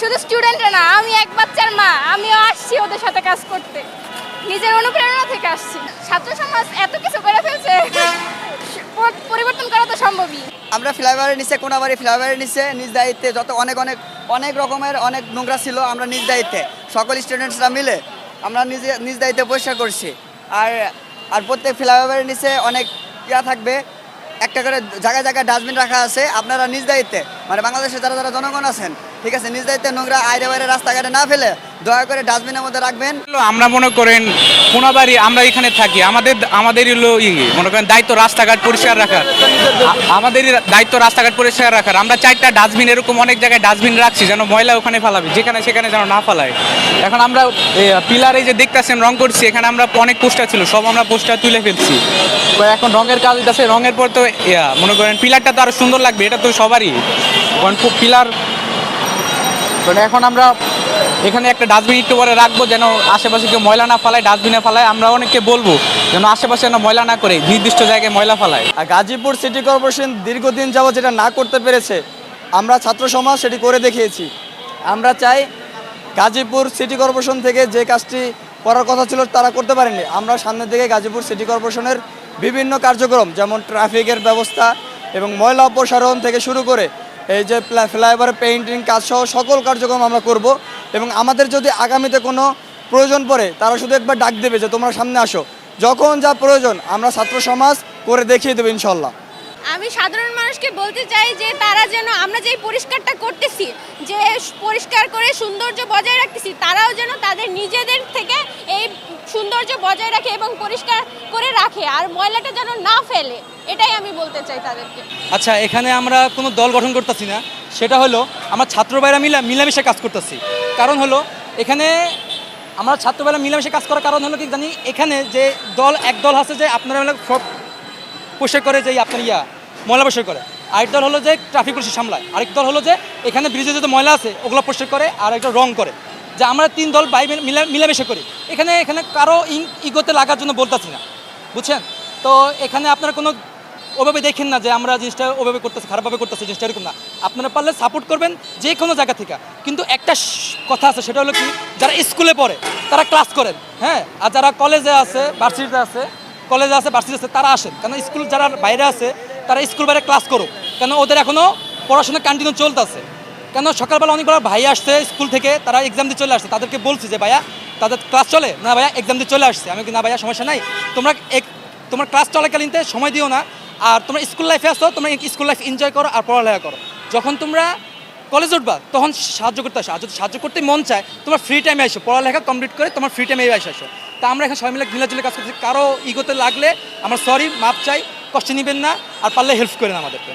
শুধু স্টুডেন্টরা না, আমি এক বাচ্চার মা, আমিও আসছি ওদের সাথে কাজ করতে। নিজের অনুপ্রেরণা থেকে আসছি। ছাত্র সমাজ এত কিছু করে ফেলছে পরিবর্তন করা তো সম্ভবই। আমরা ফ্লাইওভারের নিচে, কোনাবাড়ি ফ্লাইওভারের নিচে, নিজ দায়িত্বে যত অনেক অনেক অনেক রকমের অনেক নোংরা ছিল, আমরা নিজ দায়িত্বে। সকল স্টুডেন্টসরা মিলে আমরা নিজে, নিজ দায়িত্বে পরিষ্কার করছি। আর আর প্রত্যেক ফ্লাইওভারের নিচে অনেক ইয়া থাকবে। একটা করে জায়গায় জায়গায় ডাস্টবিন রাখা আছে, আপনারা নিজ দায়িত্বে। মানে বাংলাদেশে যারা যারা জনগণ আছেন ঠিক আছে নিজ দায়িত্বে নোংরা আইরে বাইরে রাস্তাঘাটে না ফেলে দয়া করে ডাস্টবিনের মধ্যে রাখবেন। আমরা মনে করেন কোনাবাড়ি আমরা এখানে থাকি আমাদের আমাদের হলো ই মনে করেন দায়িত্ব রাস্তাঘাট পরিষ্কার রাখার। আ- আমাদেরই দায়িত্ব রাস্তাঘাট পরিষ্কার রাখার। আমরা চারটা ডাস্টবিন এরকম অনেক জায়গায় ডাস্টবিন রাখছি যেন ময়লা ওখানে ফেলাবে যেখানে সেখানে যেন না ফেলায়। এখন আমরা পিলারে যে দেখতেছেন রং করছি এখানে আমরা অনেক পোস্টার ছিল সব আমরা পোস্টার তুলে ফেলছি। এখন রঙের কাজ আছে রঙের পর তো ইয়া, মনে করেন পিলারটা তো আরও সুন্দর লাগবে এটা তো সবারই। কারণ পিলার মানে এখন আমরা এখানে একটা ডাস্টবিন একটু পরে রাখব, যেন আশেপাশে কেউ ময়লা না ফেলায়, ডাস্টবিনে ফেলায়, আমরা অনেককে বলব, যেন আশেপাশে যেন ময়লা না করে, নির্দিষ্ট জায়গায় ময়লা ফেলায়। আর গাজীপুর সিটি কর্পোরেশন দীর্ঘদিন যাবত যেটা না করতে পেরেছে, আমরা ছাত্র সমাজ সেটি করে দেখিয়েছি। আমরা চাই গাজীপুর সিটি কর্পোরেশন থেকে যে কাজটি করার কথা ছিল তারা করতে পারেনি। আমরা সামনের দিকে গাজীপুর সিটি কর্পোরেশনের বিভিন্ন কার্যক্রম, যেমন ট্রাফিকের ব্যবস্থা এবং ময়লা অপসারণ থেকে শুরু করে এই যে ফ্লা- ফ্লাইওভার পেইন্টিং কাজ সহ সকল কার্যক্রম আমরা করব এবং আমাদের যদি আগামীতে কোনো প্রয়োজন পড়ে, তারা শুধু একবার ডাক দেবে যে তোমরা সামনে আসো। যখন যা প্রয়োজন, আমরা ছাত্র সমাজ করে দেখিয়ে দেবো ইনশাল্লাহ আমি সাধারণ মানুষকে বলতে চাই যে তারা যেন, আমরা যে পরিষ্কারটা করতেছি, যে পরিষ্কার করে সৌন্দর্য বজায় রাখতেছি, তারাও যেন তাদের নিজেদের থেকে সৌন্দর্য বজায় রাখে এবং পরিষ্কার করে রাখে আর ময়লাটা যেন না ফেলে, এটাই আমি বলতে চাই তাদেরকে। আচ্ছা এখানে আমরা কোনো দল গঠন করতেছি না। সেটা হলো, আমার ছাত্র ভাইরা মিলা, মিলামিশে কাজ করতেছি। কারণ হলো, এখানে আমরা ছাত্র ভাইরা মিলামিশে কাজ করার কারণ হলো কি জানি, এখানে যে দল, এক দল আছে যে আপনারা সব পোষে করে যে আপনার ইয়া, ময়লা পরিষ্কার করে। আরেক দল হলো যে ট্রাফিক পুলিশ সামলায়। আরেক দল হলো যে এখানে ব্রিজে যত ময়লা আছে, ওগুলো পরিষ্কার করে আর একটা রং করে। যে আমরা তিন দল ভাই মিলে- মিলা মিলামিশে করি। এখানে এখানে কারও ইগোতে লাগার জন্য বলতেছি না। বুঝছেন? তো এখানে আপনারা কোনো ওভাবে দেখেন না যে আমরা জিনিসটা ওভাবে করতেছি, খারাপভাবে করতেছি, জিনিসটা এরকম না। আপনারা পারলে সাপোর্ট করবেন যে কোনো জায়গা থেকে। কিন্তু একটা কথা আছে, সেটা হলো কি, যারা স্কুলে পড়ে, তারা ক্লাস করেন হ্যাঁ? আর যারা কলেজে আছে ভার্সিটিতে আছে কলেজে আছে ভার্সিটি আছে, তারা আসেন। কেন স্কুল যারা বাইরে আছে, তারা স্কুল বাইরে ক্লাস করুক। কেন ওদের এখনও পড়াশোনা কন্টিনিউ চলতেছে। কেন? সকালবেলা অনেকবার ভাই আসছে স্কুল থেকে, তারা এক্সাম দিয়ে চলে আসছে। তাদেরকে বলছি যে, ভাইয়া, তাদের ক্লাস চলে? না ভাইয়া এক্সাম দিয়ে চলে আসছে। আমি না ভাইয়া, সমস্যা নাই। তোমরা এক, তোমার ক্লাস চলাকালীনতে সময় দিও না। আর তোমরা স্কুল লাইফে আসো তোমরা স্কুল লাইফ এনজয় করো আর পড়ালেখা করো। যখন তোমরা কলেজ উঠবা, তখন সাহায্য করতে আসো। আর যদি সাহায্য করতে মন চায়, তোমার ফ্রি টাইমে আসো। পড়ালেখা কমপ্লিট করে তোমার ফ্রি টাইমে এসে আসো। তা আমরা এখন সবাই মিলে মিলাজুলে কাজ করছি কারও ইগোতে লাগলে আমার সরি মাপ চাই, কষ্ট নেবেন না, আর পারলে হেল্প করেন আমাদেরকে।